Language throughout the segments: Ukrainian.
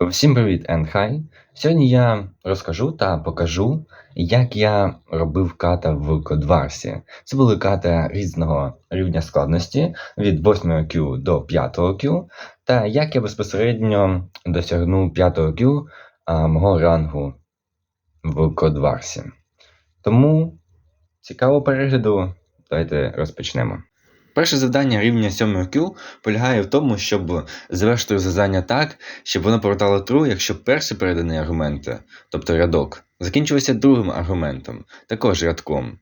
Всім привіт and hi! Сьогодні я розкажу та покажу, як я робив ката в Кодварсі. Це були ката різного рівня складності від 8 Q до 5 Q, та як я безпосередньо досягнув 5 Q а, мого рангу в Кодварсі. Тому цікаво перегляду. Давайте розпочнемо. Перше завдання рівня 7 Q полягає в тому, щоб завершити завдання так, щоб воно повертало true, якщо перший переданий аргумент, тобто рядок, закінчився другим аргументом, також рядком.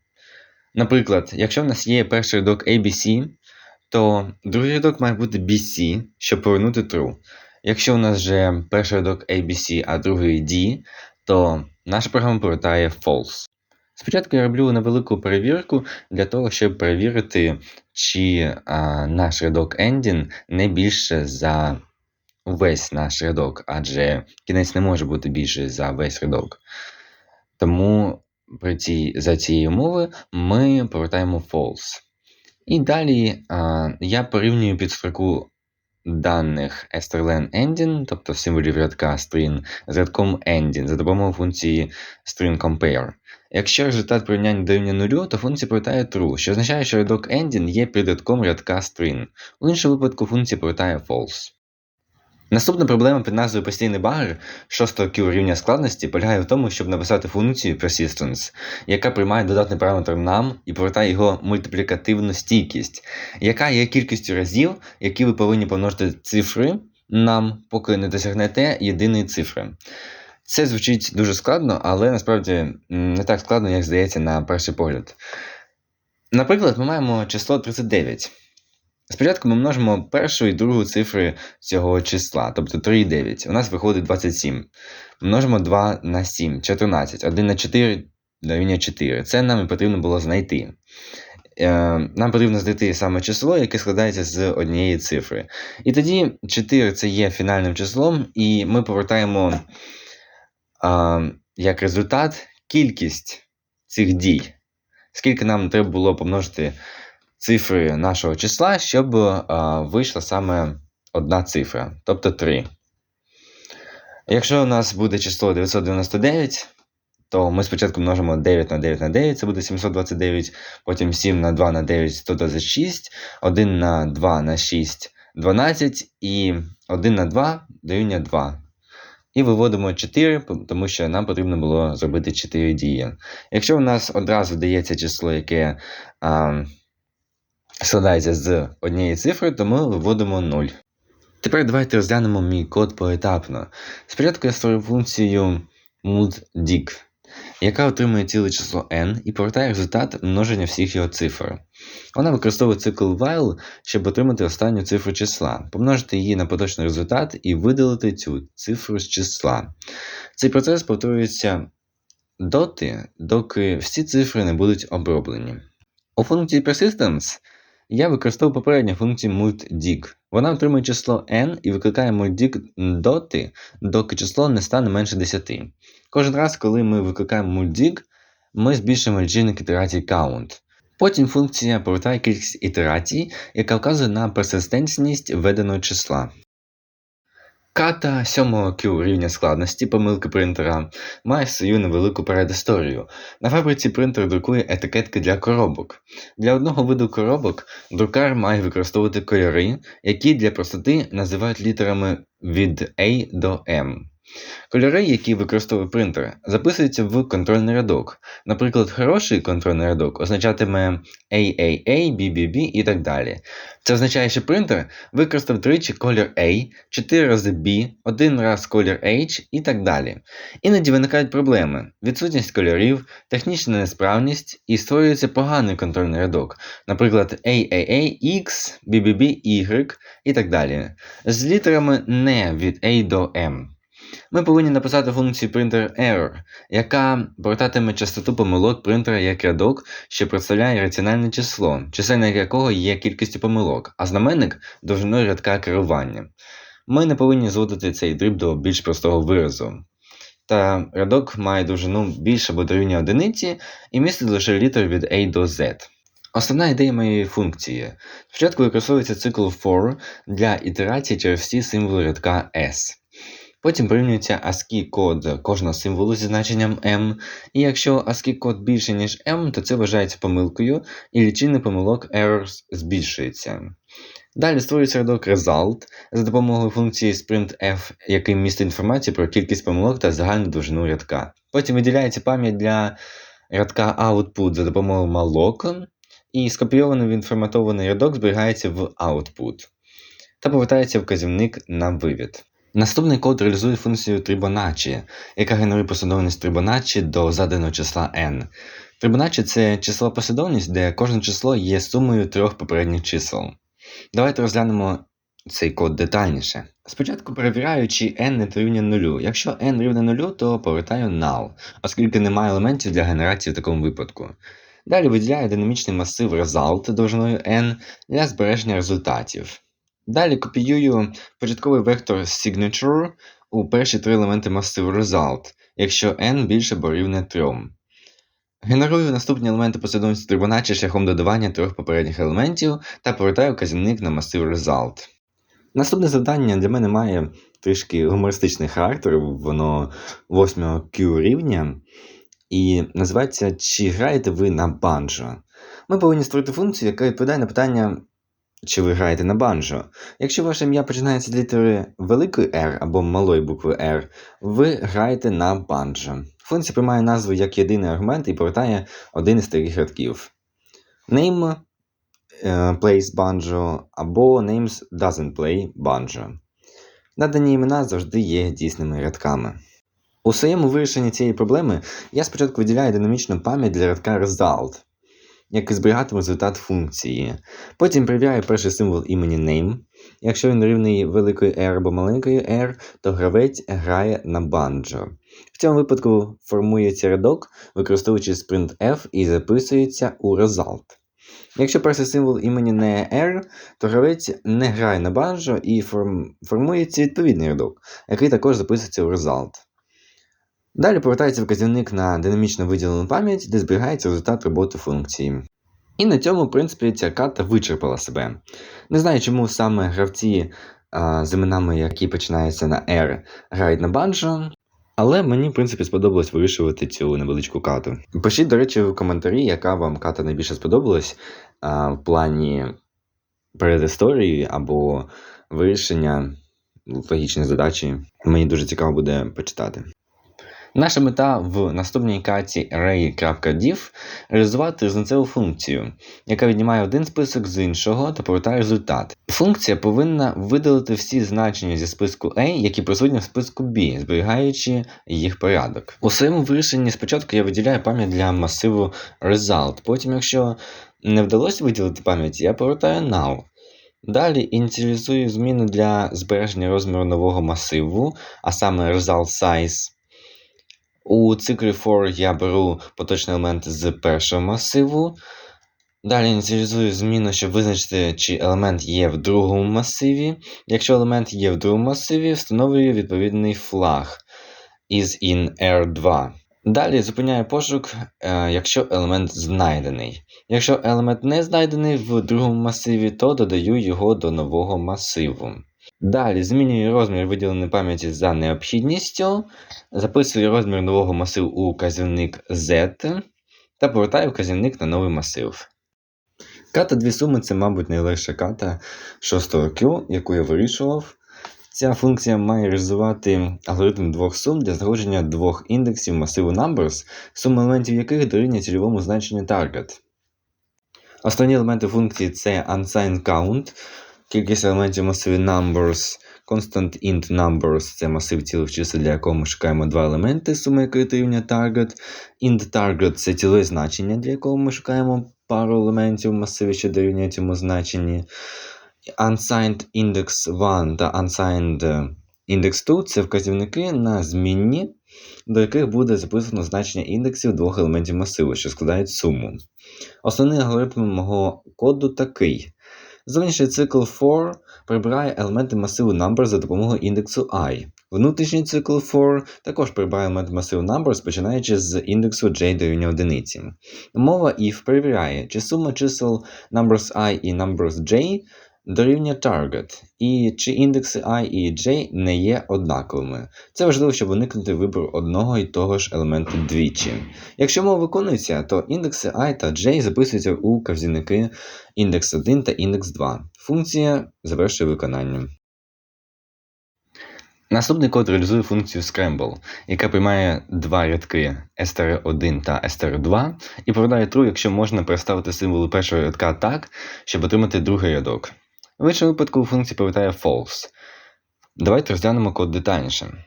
Наприклад, якщо в нас є перший рядок ABC, то другий рядок має бути BC, щоб повернути true. Якщо у нас вже перший рядок ABC, а другий D, то наша програма повертає false. Спочатку я роблю невелику перевірку для того, щоб перевірити, чи а, наш рядок ending не більше за весь наш рядок, адже кінець не може бути більше за весь рядок. Тому при цій, за цією умови ми повертаємо false. І далі а, я порівнюю під строку даних strlen ending, тобто символів рядка string, з рядком ending за допомогою функції string compare. Якщо результат порівняння дорівнює нулю, то функція повертає true, що означає, що рядок ending є підрядком рядка string. У іншому випадку функція повертає false. Наступна проблема під назвою постійний багер 6 Q рівня складності полягає в тому, щоб написати функцію persistence, яка приймає додатний параметр num і повертає його мультиплікативну стійкість, яка є кількістю разів, які ви повинні помножити цифри num, поки не досягнете єдиної цифри. Це звучить дуже складно, але насправді не так складно, як здається на перший погляд. Наприклад, ми маємо число 39. Спочатку ми множимо першу і другу цифри цього числа, тобто 3 і 9. У нас виходить 27. Множимо 2 на 7, 14. 1 на 4 дорівнює 4. Це нам і потрібно було знайти. Е, нам потрібно знайти саме число, яке складається з однієї цифри. І тоді 4 це є фінальним числом, і ми повертаємо як результат кількість цих дій. Скільки нам треба було помножити цифри нашого числа, щоб а, вийшла саме одна цифра, тобто 3. Якщо у нас буде число 999, то ми спочатку множимо 9 на 9 на 9, це буде 729, потім 7 на 2 на 9 126, 1 на 2 на 6 12 і 1 на 2 дорівнює 2. І виводимо 4, тому що нам потрібно було зробити 4 дії. Якщо у нас одразу дається число, яке а, складається з однієї цифри, то ми виводимо 0. Тепер давайте розглянемо мій код поетапно. Спочатку я створив функцію multdig, яка отримує ціле число n і повертає результат множення всіх його цифр. Вона використовує цикл while, щоб отримати останню цифру числа, помножити її на поточний результат і видалити цю цифру з числа. Цей процес повторюється доти, доки всі цифри не будуть оброблені. У функції persistence я використовую попередню функцію multdig. Вона отримує число n і викликає multdig доти, доки число не стане менше 10. Кожен раз, коли ми викликаємо multdig, ми збільшуємо лічильник ітерацій count. Потім функція повертає кількість ітерацій, яка вказує на персистентність введеного числа. Ката 7 Q рівня складності помилки принтера має свою невелику передісторію. На фабриці принтер друкує етикетки для коробок. Для одного виду коробок друкар має використовувати кольори, які для простоти називають літерами від A до M. Кольори, які використовує принтер, записуються в контрольний рядок. Наприклад, хороший контрольний рядок означатиме AAA, BBB і так далі. Це означає, що принтер використав тричі колір A, 4 рази B, один раз колір H і так далі. Іноді виникають проблеми: відсутність кольорів, технічна несправність і створюється поганий контрольний рядок, наприклад, AAA, X, BBB, Y і так далі. З літерами не від A до M. Ми повинні написати функцію printer_error, яка повертатиме частоту помилок принтера як рядок, що представляє раціональне число, чисельник якого є кількістю помилок, а знаменник довжиною рядка керування. Ми не повинні зводити цей дріб до більш простого виразу. Та рядок має довжину більше або дорівнює одиниці і містить лише літер від A до Z. Основна ідея моєї функції. Спочатку використовується цикл for для ітерації через всі символи рядка S. Потім порівнюється ASCII код кожного символу зі значенням m, і якщо ASCII код більше, ніж m, то це вважається помилкою, і лічильник помилок errors збільшується. Далі створюється рядок result за допомогою функції sprintf, який містить інформацію про кількість помилок та загальну довжину рядка. Потім виділяється пам'ять для рядка output за допомогою malloc, і скопійований відформатований рядок зберігається в output та повертається вказівник на вивід. Наступний код реалізує функцію Tribonacci, яка генерує послідовність Tribonacci до заданого числа n. Tribonacci – це число послідовність, де кожне число є сумою трьох попередніх чисел. Давайте розглянемо цей код детальніше. Спочатку перевіряю, чи n не дорівнює нулю. Якщо n рівне нулю, то повертаю null, оскільки немає елементів для генерації в такому випадку. Далі виділяю динамічний масив result довжиною n для збереження результатів. Далі копіюю початковий вектор signature у перші три елементи масиву result, якщо n більше або рівне 3. Генерую наступні елементи послідовності Fibonacci шляхом додавання трьох попередніх елементів та повертаю вказівник на масив result. Наступне завдання для мене має трішки гумористичний характер, воно 8 Q рівня, і називається Чи граєте ви на банджо? Ми повинні створити функцію, яка відповідає на питання, чи ви граєте на банджо. Якщо ваше ім'я починається з літери великої R або малої букви R, ви граєте на банджо. Функція приймає назву як єдиний аргумент і повертає один із таких рядків. Name е, plays banjo або names doesn't play banjo. Надані імена завжди є дійсними рядками. У своєму вирішенні цієї проблеми я спочатку виділяю динамічну пам'ять для рядка result, який зберігатиме результат функції. Потім перевіряю перший символ імені name. Якщо він рівний великої R або маленької R, то гравець грає на банджо. В цьому випадку формується рядок, використовуючи sprintf і записується у result. Якщо перший символ імені не R, то гравець не грає на банджо і форм... формується відповідний рядок, який також записується у result. Далі повертається вказівник на динамічно виділену пам'ять, де зберігається результат роботи функції. І на цьому, в принципі, ця карта вичерпала себе. Не знаю, чому саме гравці а, з іменами, які починаються на R, грають на банджо, але мені, в принципі, сподобалось вирішувати цю невеличку карту. Пишіть, до речі, в коментарі, яка вам карта найбільше сподобалась а, в плані передісторії або вирішення логічної задачі. Мені дуже цікаво буде почитати. Наша мета в наступній карті array.div реалізувати різницеву функцію, яка віднімає один список з іншого та повертає результат. Функція повинна видалити всі значення зі списку A, які присутні в списку B, зберігаючи їх порядок. У своєму вирішенні спочатку я виділяю пам'ять для масиву result, потім, якщо не вдалося виділити пам'ять, я повертаю null. Далі ініціалізую зміну для збереження розміру нового масиву, а саме result size. У циклі for я беру поточний елемент з першого масиву. Далі ініціалізую зміну, щоб визначити, чи елемент є в другому масиві. Якщо елемент є в другому масиві, встановлюю відповідний флаг is in R2. Далі зупиняю пошук, е, якщо елемент знайдений. Якщо елемент не знайдений в другому масиві, то додаю його до нового масиву. Далі змінюю розмір виділеної пам'яті за необхідністю, записую розмір нового масиву у вказівник Z та повертаю вказівник на новий масив. Ката дві суми це, мабуть, найлегша ката 6 Q, яку я вирішував. Ця функція має реалізувати алгоритм двох сум для знаходження двох індексів масиву numbers, сума елементів яких дорівнює цільовому значенню target. Основні елементи функції це unsigned count, кількість елементів масиві numbers, constant int numbers це масив цілих чисел, для якого ми шукаємо два елементи, сума якої дорівнює target. int target це ціле значення, для якого ми шукаємо пару елементів в масиві, що дорівнює цьому значенні. Unsigned index 1 та unsigned index 2 це вказівники на змінні, до яких буде записано значення індексів двох елементів масиву, що складають суму. Основний алгоритм мого коду такий. Зовнішній цикл for прибирає елементи масиву number за допомогою індексу i. Внутрішній цикл for також прибирає елементи масиву numbers, починаючи з індексу j дорівнює одиниці. Мова if перевіряє, чи сума чисел numbers i і numbers j дорівнює target, і чи індекси і і j не є однаковими. Це важливо, щоб уникнути вибору одного і того ж елементу двічі. Якщо мова виконується, то індекси і та j записуються у вказівники індекс 1 та індекс 2. Функція завершує виконання. Наступний код реалізує функцію Scramble, яка приймає два рядки str1 та str2 і повертає true, якщо можна переставити символи першого рядка так, щоб отримати другий рядок. В іншому випадку функція повертає false. Давайте розглянемо код детальніше.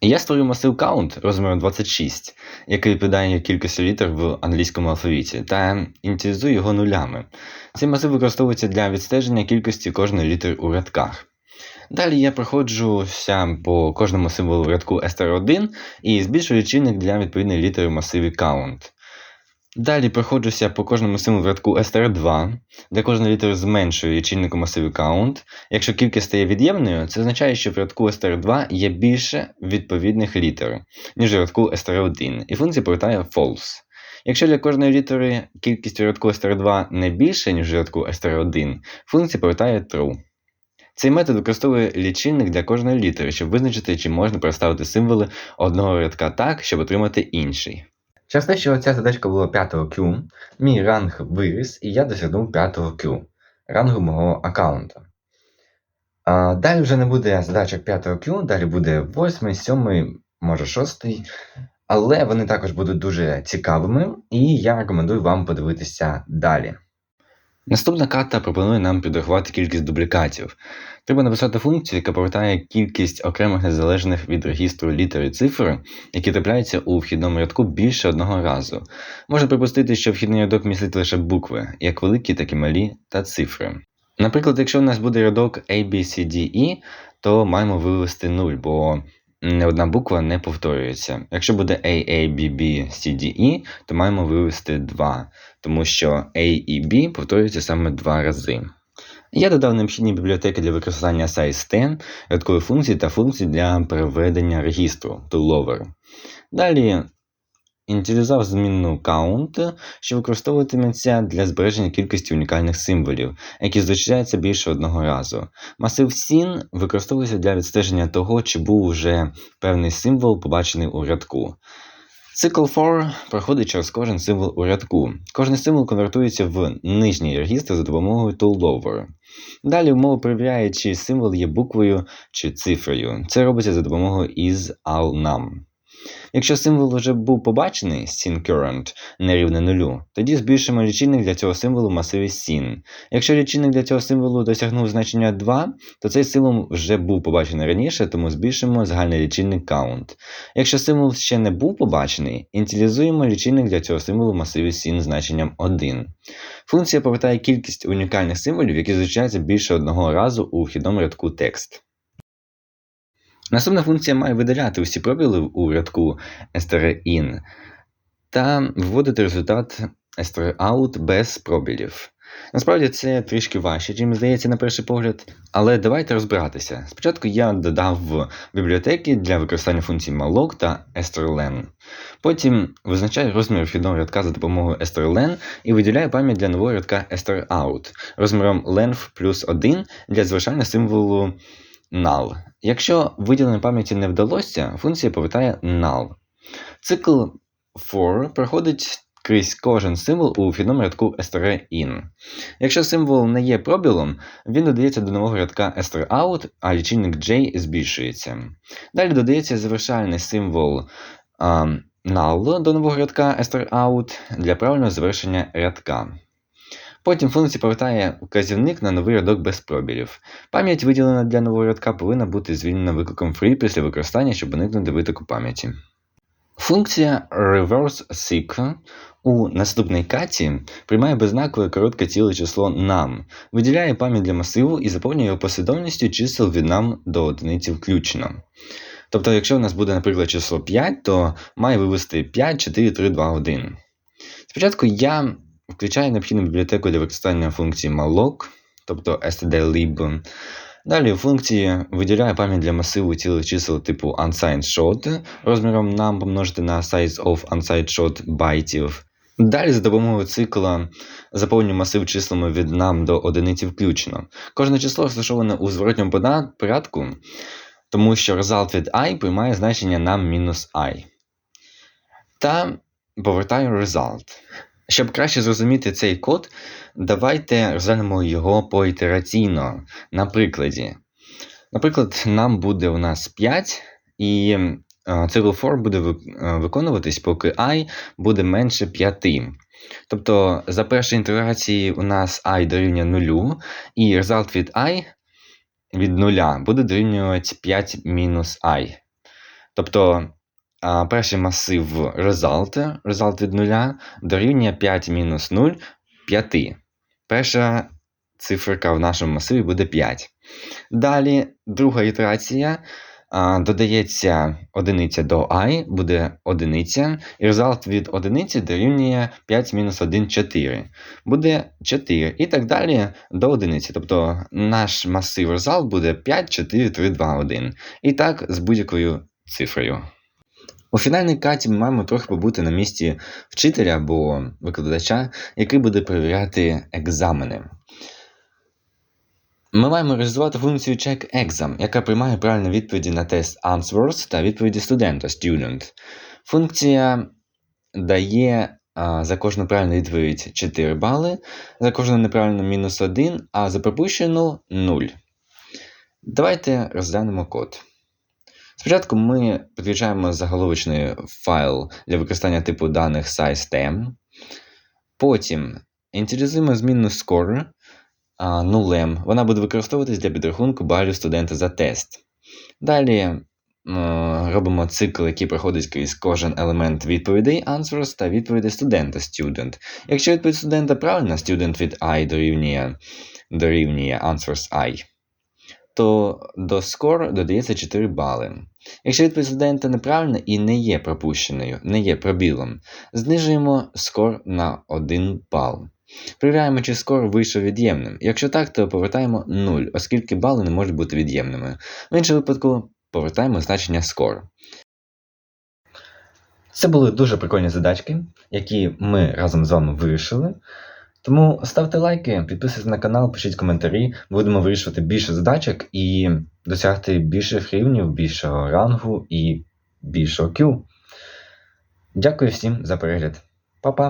Я створив масив count розміром 26, який відповідає кількості літер в англійському алфавіті, та ініціалізую його нулями. Цей масив використовується для відстеження кількості кожної літери у рядках. Далі я проходжуся по кожному символу рядку str1 і збільшую лічильник для відповідної літери в масиві count. Далі проходжуся по кожному символу в рядку str2, для кожної літери зменшую лічильник у масиві count. Якщо кількість стає від'ємною, це означає, що в рядку str2 є більше відповідних літер, ніж в рядку str1, і функція повертає false. Якщо для кожної літери кількість у рядку str2 не більше, ніж в рядку str1, функція повертає true. Цей метод використовує лічильник для кожної літери, щоб визначити, чи можна переставити символи одного рядка так, щоб отримати інший. Через те, що ця задачка була 5 Q, мій ранг виріс, і я досягнув 5 Q, рангу мого аккаунта. Далі вже не буде задачок 5 Q, далі буде 8, 7, може 6. Але вони також будуть дуже цікавими, і я рекомендую вам подивитися далі. Наступна карта пропонує нам підрахувати кількість дублікатів. Треба написати функцію, яка повертає кількість окремих незалежних від регістру літер і цифр, які трапляються у вхідному рядку більше одного разу. Можна припустити, що вхідний рядок містить лише букви, як великі, так і малі, та цифри. Наприклад, якщо у нас буде рядок A, B, C, D, E, то маємо вивести 0, бо не одна буква не повторюється. Якщо буде A, A, B, B, C, D, E, то маємо вивести 2, тому що A і B повторюються саме два рази. Я додав необхідні бібліотеки для використання size10, рядкової функції та функції для переведення регістру to Далі ініціалізував змінну count, що використовуватиметься для збереження кількості унікальних символів, які зустрічаються більше одного разу. Масив SIN використовується для відстеження того, чи був уже певний символ побачений у рядку. Цикл for проходить через кожен символ у рядку. Кожен символ конвертується в нижній регістр за допомогою toollover. Далі умова перевіряє, чи символ є буквою чи цифрою. Це робиться за допомогою is. Якщо символ вже був побачений sin current не рівне нулю, тоді збільшимо лічильник для цього символу в масиві sin. Якщо лічильник для цього символу досягнув значення 2, то цей символ вже був побачений раніше, тому збільшимо загальний лічильник count. Якщо символ ще не був побачений, ініціалізуємо лічильник для цього символу в масиві sin значенням 1. Функція повертає кількість унікальних символів, які зустрічаються більше одного разу у вхідному рядку текст. Наступна функція має видаляти усі пробіли у рядку str-in та вводити результат str-out без пробілів. Насправді це трішки важче, чим здається на перший погляд, але давайте розбиратися. Спочатку я додав бібліотеки для використання функцій malloc та strlen. Потім визначаю розмір вхідного рядка за допомогою strlen і виділяю пам'ять для нового рядка str-out розміром length плюс 1 для завершання символу null. Якщо виділення пам'яті не вдалося, функція повертає null. Цикл for проходить крізь кожен символ у вхідному рядку str-in. Якщо символ не є пробілом, він додається до нового рядка str-out, а лічильник J збільшується. Далі додається завершальний символ um, null до нового рядка str-out для правильного завершення рядка. Потім функція повертає вказівник на новий рядок без пробілів. Пам'ять, виділена для нового рядка, повинна бути звільнена викликом free після використання, щоб уникнути витоку пам'яті. Функція reverse-seek у наступній каті приймає беззнакове коротке ціле число NUM, виділяє пам'ять для масиву і заповнює його послідовністю чисел від NUM до одиниці включно. Тобто, якщо у нас буде, наприклад, число 5, то має вивести 5, 4, 3, 2, 1. Спочатку я Включає необхідну бібліотеку для використання функції malloc, тобто stdlib. Далі функції виділяє пам'ять для масиву цілих чисел типу unsigned shot розміром нам помножити на size of unsigned shot байтів. Далі за допомогою цикла заповнюємо масив числами від нам до одиниці включно. Кожне число розташоване у зворотньому порядку, тому що result від і приймає значення нам мінус i. Та повертаю result. Щоб краще зрозуміти цей код, давайте розглянемо його поітераційно на прикладі. Наприклад, нам буде у нас 5, і е, цикл for буде е, виконуватись, поки і буде менше 5. Тобто за першої інтеграції у нас і дорівнює 0, і result від і від 0 буде дорівнювати 5 мінус i. Тобто перший масив result, result від 0 дорівнює 5 мінус 0 5. Перша циферка в нашому масиві буде 5. Далі друга ітерація. Додається одиниця до i, буде одиниця, і результат від одиниці дорівнює 5 мінус 1 4. Буде 4 і так далі до одиниці. Тобто наш масив результат буде 5, 4, 3, 2, 1. І так з будь-якою цифрою. У фінальній каті ми маємо трохи побути на місці вчителя або викладача, який буде перевіряти екзамени. Ми маємо реалізувати функцію checkExam, яка приймає правильні відповіді на тест Answers та відповіді студента student. Функція дає а, за кожну правильну відповідь 4 бали, за кожну неправильну мінус 1, а за пропущену 0. Давайте розглянемо код. Спочатку ми підключаємо заголовочний файл для використання типу даних size Потім ініціалізуємо змінну score а, нулем. Вона буде використовуватись для підрахунку балів студента за тест. Далі робимо цикл, який проходить крізь кожен елемент відповідей answers та відповідей студента student. Якщо відповідь студента правильна, student від і дорівнює, дорівнює answers i, то до score додається 4 бали. Якщо відповідь студента неправильна і не є пропущеною, не є пробілом, знижуємо скор на 1 бал. Перевіряємо, чи скор вийшов від'ємним. Якщо так, то повертаємо 0, оскільки бали не можуть бути від'ємними. В іншому випадку повертаємо значення скор. Це були дуже прикольні задачки, які ми разом з вами вирішили. Тому ставте лайки, підписуйтесь на канал, пишіть коментарі. Будемо вирішувати більше задачок і досягти більших рівнів, більшого рангу і більшого кю. Дякую всім за перегляд. Па-па!